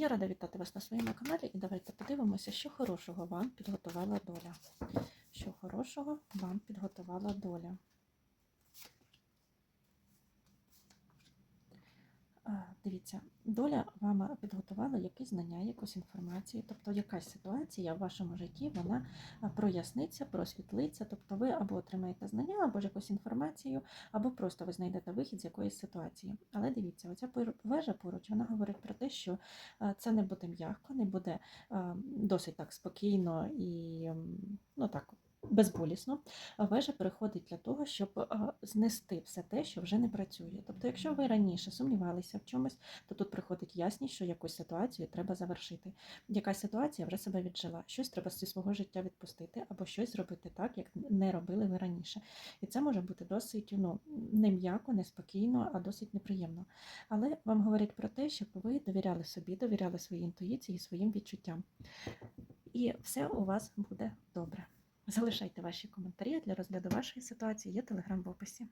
Я рада вітати вас на своєму каналі і давайте подивимося, що хорошого вам підготувала доля. Що хорошого вам підготувала доля. А, Дивіться, доля вам підготувала якісь знання, якусь інформацію, тобто якась ситуація в вашому житті вона проясниться, просвітлиться, тобто ви або отримаєте знання, або ж якусь інформацію, або просто ви знайдете вихід з якоїсь ситуації. Але дивіться, оця вежа поруч вона говорить про те, що це не буде м'яко, не буде досить так спокійно і ну так. Безболісно, вежа переходить для того, щоб знести все те, що вже не працює. Тобто, якщо ви раніше сумнівалися в чомусь, то тут приходить ясність, що якусь ситуацію треба завершити. Якась ситуація вже себе віджила, щось треба зі свого життя відпустити, або щось зробити так, як не робили ви раніше. І це може бути досить ну, не м'яко, не спокійно, а досить неприємно. Але вам говорять про те, щоб ви довіряли собі, довіряли своїй інтуїції, своїм відчуттям. І все у вас буде добре. Залишайте ваші коментарі для розгляду вашої ситуації. Є телеграм в описі.